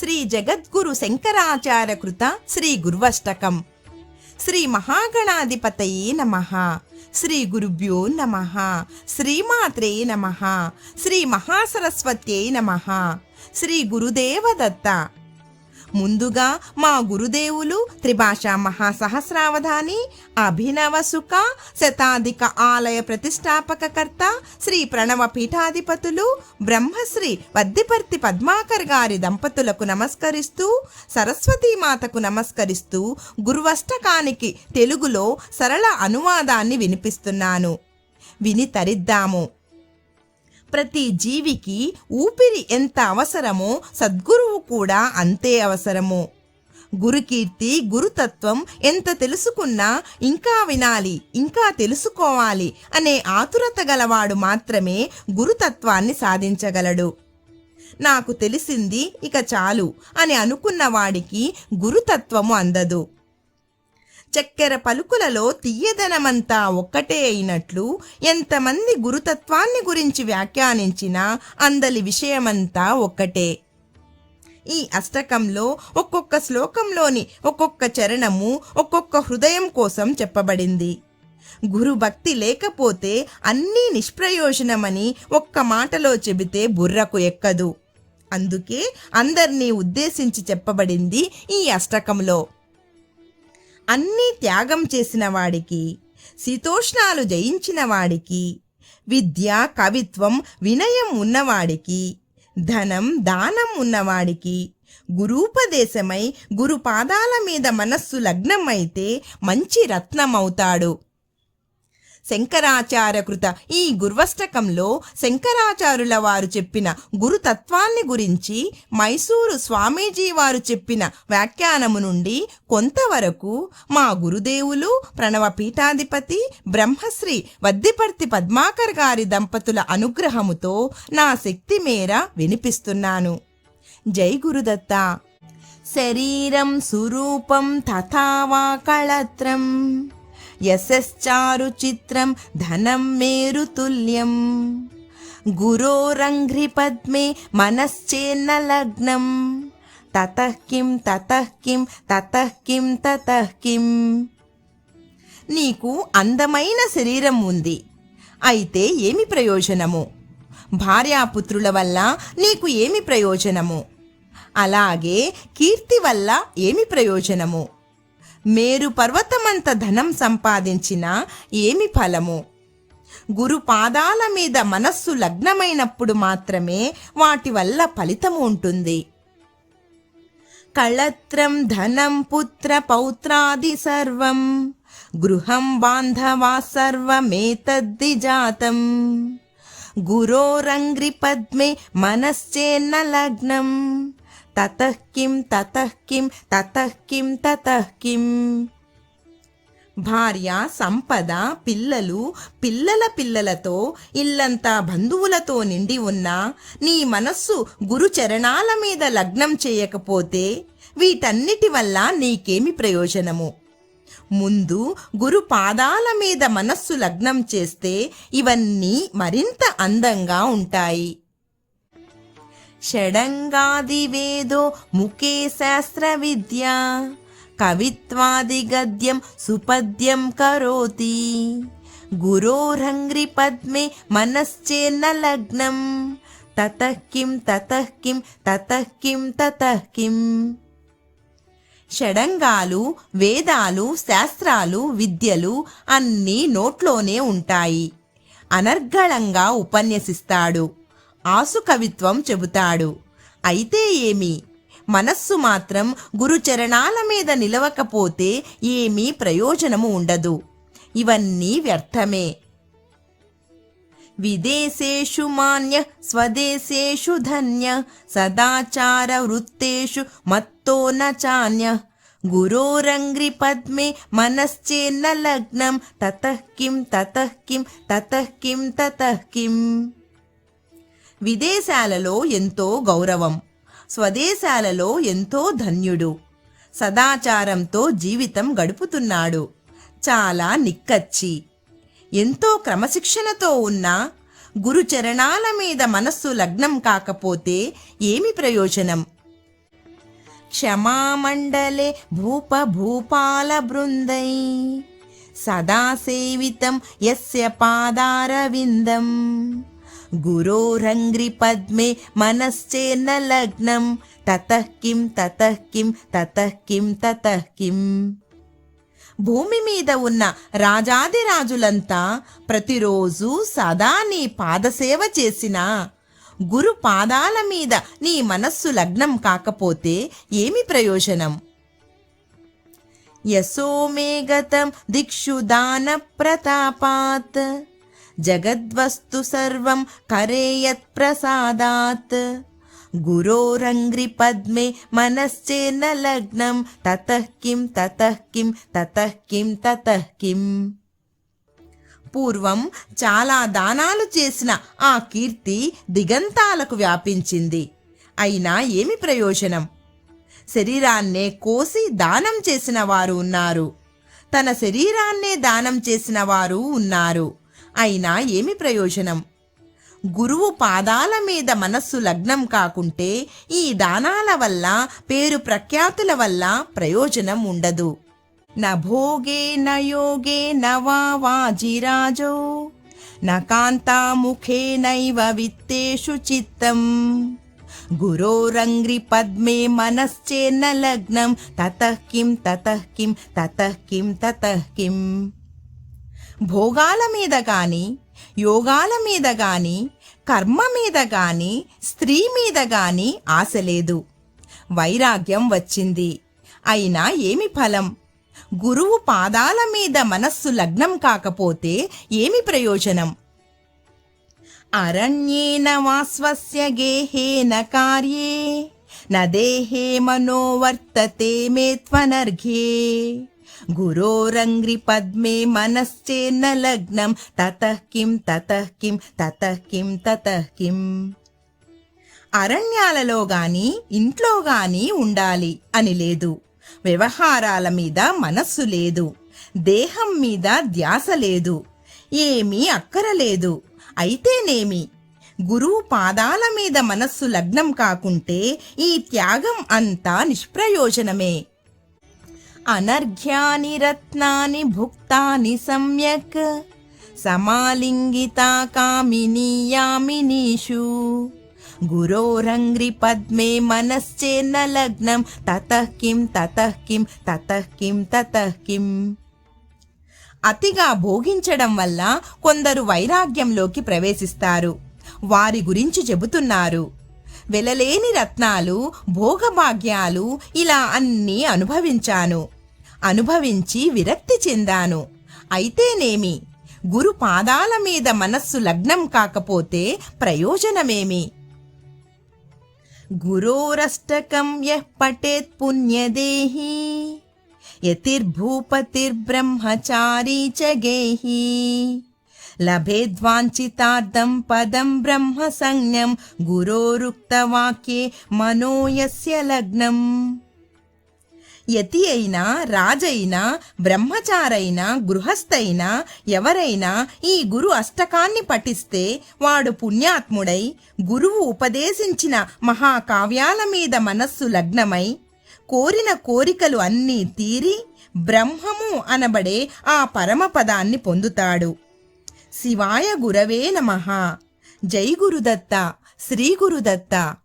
శ్రీ జగద్గురు శంకరాచార్య కృత శ్రీ గుర్వష్టకం. శ్రీ మహాగణాధిపతయే నమ. శ్రీ గురుభ్యో నమ. శ్రీమాత్రే నమ. శ్రీ మహాసరస్వత్యై నమ. శ్రీ గురుదేవదత్త. ముందుగా మా గురుదేవులు త్రిభాషా మహాసహస్రావధాని అభినవ సుఖ శతాధిక ఆలయ ప్రతిష్టాపకకర్త శ్రీ ప్రణవ పీఠాధిపతులు బ్రహ్మశ్రీ వద్దిపర్తి పద్మాకర్ గారి దంపతులకు నమస్కరిస్తూ సరస్వతీమాతకు నమస్కరిస్తూ గురువష్టకానికి తెలుగులో సరళ అనువాదాన్ని వినిపిస్తున్నాను. విని తరిద్దాము. ప్రతి జీవికి ఊపిరి ఎంత అవసరమో సద్గురువు కూడా అంతే అవసరము. గురుకీర్తి గురుతత్వం ఎంత తెలుసుకున్నా ఇంకా వినాలి ఇంకా తెలుసుకోవాలి అనే ఆతురత గలవాడు మాత్రమే గురుతత్వాన్ని సాధించగలడు. నాకు తెలిసింది ఇక చాలు అని అనుకున్న వాడికి గురుతత్వము అందదు. చక్కెర పలుకులలో తీయదనమంతా ఒక్కటే అయినట్లు ఎంతమంది గురుతత్వాన్ని గురించి వ్యాఖ్యానించినా అందలి విషయమంతా ఒక్కటే. ఈ అష్టకంలో ఒక్కొక్క శ్లోకంలోని ఒక్కొక్క చరణము ఒక్కొక్క హృదయం కోసం చెప్పబడింది. గురు భక్తి లేకపోతే అన్నీ నిష్ప్రయోజనమని ఒక్క మాటలో చెబితే బుర్రకు ఎక్కదు. అందుకే అందర్నీ ఉద్దేశించి చెప్పబడింది ఈ అష్టకంలో. అన్నీ త్యాగం చేసిన వాడికి శీతోష్ణాలు జయించిన వాడికి విద్య కవిత్వం వినయం ఉన్నవాడికి ధనం దానం ఉన్నవాడికి గురూపదేశమై గురుపాదాల మీద మనస్సు లగ్నమైతే మంచి రత్నమవుతాడు. శంకరాచార్యకృత ఈ గుర్వష్టకంలో శంకరాచార్యుల వారు చెప్పిన గురుతత్వాన్ని గురించి మైసూరు స్వామీజీ వారు చెప్పిన వ్యాఖ్యానము నుండి కొంతవరకు మా గురుదేవులు ప్రణవ పీఠాధిపతి బ్రహ్మశ్రీ వద్దిపర్తి పద్మాకర్ గారి దంపతుల అనుగ్రహముతో నా శక్తి మేర వినిపిస్తున్నాను. జై గురుదత్త. శరీరం సురూపం తథావా కళత్రం. యశశ్చారు చిత్రం ధనం మేరుతుల్యం గురోరంఘ్రి పద్మే మనశ్చేన్న లగ్నం. తతః కిం తతః కిం తతః కిం కిం. నీకు అందమైన శరీరం ఉంది. అయితే ఏమి ప్రయోజనము? భార్యాపుత్రుల వల్ల నీకు ఏమి ప్రయోజనము? అలాగే కీర్తి వల్ల ఏమి ప్రయోజనము? మేరు పర్వతమంత ధనం సంపాదించినా ఏమి ఫలము? గురు పాదాల మీద మనస్సు లగ్నమైనప్పుడు మాత్రమే వాటి వల్ల ఫలితము ఉంటుంది. కళత్రం ధనం పుత్ర పౌత్రాది సర్వం. గృహం బాంధవా సర్వమేతద్ది జాతం. గురోరంగ్రి పద్మే మనశ్చేన్న లగ్నం. తతః కిం తతః కిం తతః కిం తతః కిం భార్య సంపద పిల్లలు పిల్లల పిల్లలతో ఇల్లంతా బంధువులతో నిండి ఉన్నా నీ మనస్సు గురు చరణాల మీద లగ్నం చేయకపోతే వీటన్నిటి వల్ల నీకేమి ప్రయోజనము? ముందు గురు పాదాల మీద మనస్సు లగ్నం చేస్తే ఇవన్నీ మరింత అందంగా ఉంటాయి. షడంగాదివేదో ముఖే శాస్త్ర విద్య కవిత్వాది గద్యం సుపద్యం కరోతి గురోరంగ్రి పద్మే మనశ్చేన్న లగ్నం తతః కిం తతః కిం తతః కిం తతః కిం షడంగాలు వేదాలు శాస్త్రాలు విద్యలు అన్నీ నోట్లోనే ఉంటాయి. అనర్గళంగా ఉపన్యసిస్తాడు. ఆసు కవిత్వం చెబుతాడు. అయితే ఏమి? మనస్సు మాత్రం గురుచరణాల మీద నిలవకపోతే ఏమీ ప్రయోజనము ఉండదు. ఇవన్నీ వ్యర్థమే. విదేశేషు మాన్య స్వదేశేషు ధన్య సదాచార వృత్తేషు మత్తో న చాన్య. గురోరంగ్రి పద్మే మనశ్చేన్న లగ్నం తతః కిం తతః కిం తతః కిం తతః కిం. విదేశాలలో ఎంతో గౌరవం స్వదేశాలలో ఎంతో ధన్యుడు సదాచారంతో జీవితం గడుపుతున్నాడు చాలా నిక్కచ్చి. ఎంతో క్రమశిక్షణతో ఉన్న గురుచరణాల మీద మనస్సు లగ్నం కాకపోతే ఏమి ప్రయోజనం? క్షమామండలే భూప భూపాల బృందై సదా సేవితం యస్య పాదారవిందం. गुरोरङ्घ्रिपद्मे मनश्चेन्न लग्नं ततः किं ततः किं ततः किं ततः किम् భూమి మీద ఉన్న రాజాదిరాజులంతా ప్రతిరోజు సదా నీ పాదసేవ చేసినా గురు పాదాల మీద నీ మనస్సు లగ్నం కాకపోతే ఏమి ప్రయోజనం యశో మే గతం దిక్షు దాన ప్రతాపాత్ జగద్వస్తు సర్వం కరేయత్ ప్రసాదాత్. గురోరంగ్రి పద్మే మనశ్చేన్న లగ్నం తతః కిం తతః కిం తతః కిం తతః కిం. పూర్వం చాలా దానాలు చేసిన ఆ కీర్తి దిగంతాలకు వ్యాపించింది. అయినా ఏమి ప్రయోజనం? శరీరాన్నే కోసి దానం చేసిన వారు ఉన్నారు. తన శరీరాన్నే దానం చేసిన వారు ఉన్నారు. అయినా ఏమి ప్రయోజనం? గురువు పాదాల మీద మనస్సు లగ్నం కాకుంటే ఈ దానాల వల్ల పేరు ప్రఖ్యాతుల వల్ల ప్రయోజనం ఉండదు. నభోగే నయోగే నవా వాజిరాజో నకాంతాముఖే నైవ విత్తేషు చిత్తం. గురోరంగ్రి పద్మే మనశ్చేన్న లగ్నం తతః కిం తతః కిం తతః కిం తతః కిం. భోగాల మీద కానీ యోగాల మీద కానీ కర్మ మీద కానీ స్త్రీ మీద కానీ ఆశ లేదు. వైరాగ్యం వచ్చింది. అయినా ఏమి ఫలం? గురువు పాదాల మీద మనస్సు లగ్నం కాకపోతే ఏమి ప్రయోజనం? అరణ్యేన వాస్వస్య గేహేన కార్యే న దేహే మనోవర్తతే మే త్వనర్ఘ్యే గురోరంగ్రి పద్మే మనశ్చేన్న లగ్నం తత కిం తత కిం తత కిం తత కిం. అరణ్యాలలో గాని ఇంట్లో గాని ఉండాలి అని లేదు. వ్యవహారాల మీద మనస్సు లేదు. దేహం మీద ధ్యాస లేదు. ఏమీ అక్కరలేదు అయితేనేమి? గురువు పాదాల మీద మనస్సు లగ్నం కాకుంటే ఈ త్యాగం అంతా నిష్ప్రయోజనమే. అనర్ఘ్యాని రత్నాని భుక్తాని సమ్యక్ సమాలింగితా కామినీ యామినీషు. గురోరంగ్రి పద్మే మనశ్చేన్న లగ్నం తతః కిం తతః కిం తతః కిం తతః కిం. అతిగా భోగించడం వల్ల కొందరు వైరాగ్యంలోకి ప్రవేశిస్తారు. వారి గురించి చెబుతున్నారు. వెలలేని రత్నాలు భోగభాగ్యాలు ఇలా అన్నీ అనుభవించాను. అనుభవించి విరక్తి చెందాను. అయితేనేమి? గురు పాదాల మీద మనస్సు లగ్నం కాకపోతే ప్రయోజనమేమి? గురోరష్టకం యః పఠేత్ పుణ్యదేహి యతిర్భూపతిర్బ్రహ్మచారీ చ గేహి. లభేద్వాంఛితార్థం పదం బ్రహ్మ సంజ్ఞం గురోరుక్తవాక్యే మనోయస్య లగ్నం. యతి అయినా రాజైనా బ్రహ్మచారైనా గృహస్థైనా ఎవరైనా ఈ గురు అష్టకాన్ని పఠిస్తే వాడు పుణ్యాత్ముడై గురువు ఉపదేశించిన మహాకావ్యాల మీద మనస్సు లగ్నమై కోరిన కోరికలు అన్నీ తీరి బ్రహ్మము అనబడే ఆ పరమపదాన్ని పొందుతాడు. శివాయ గురవే నమ. జై గురుదత్త శ్రీ గురుదత్త.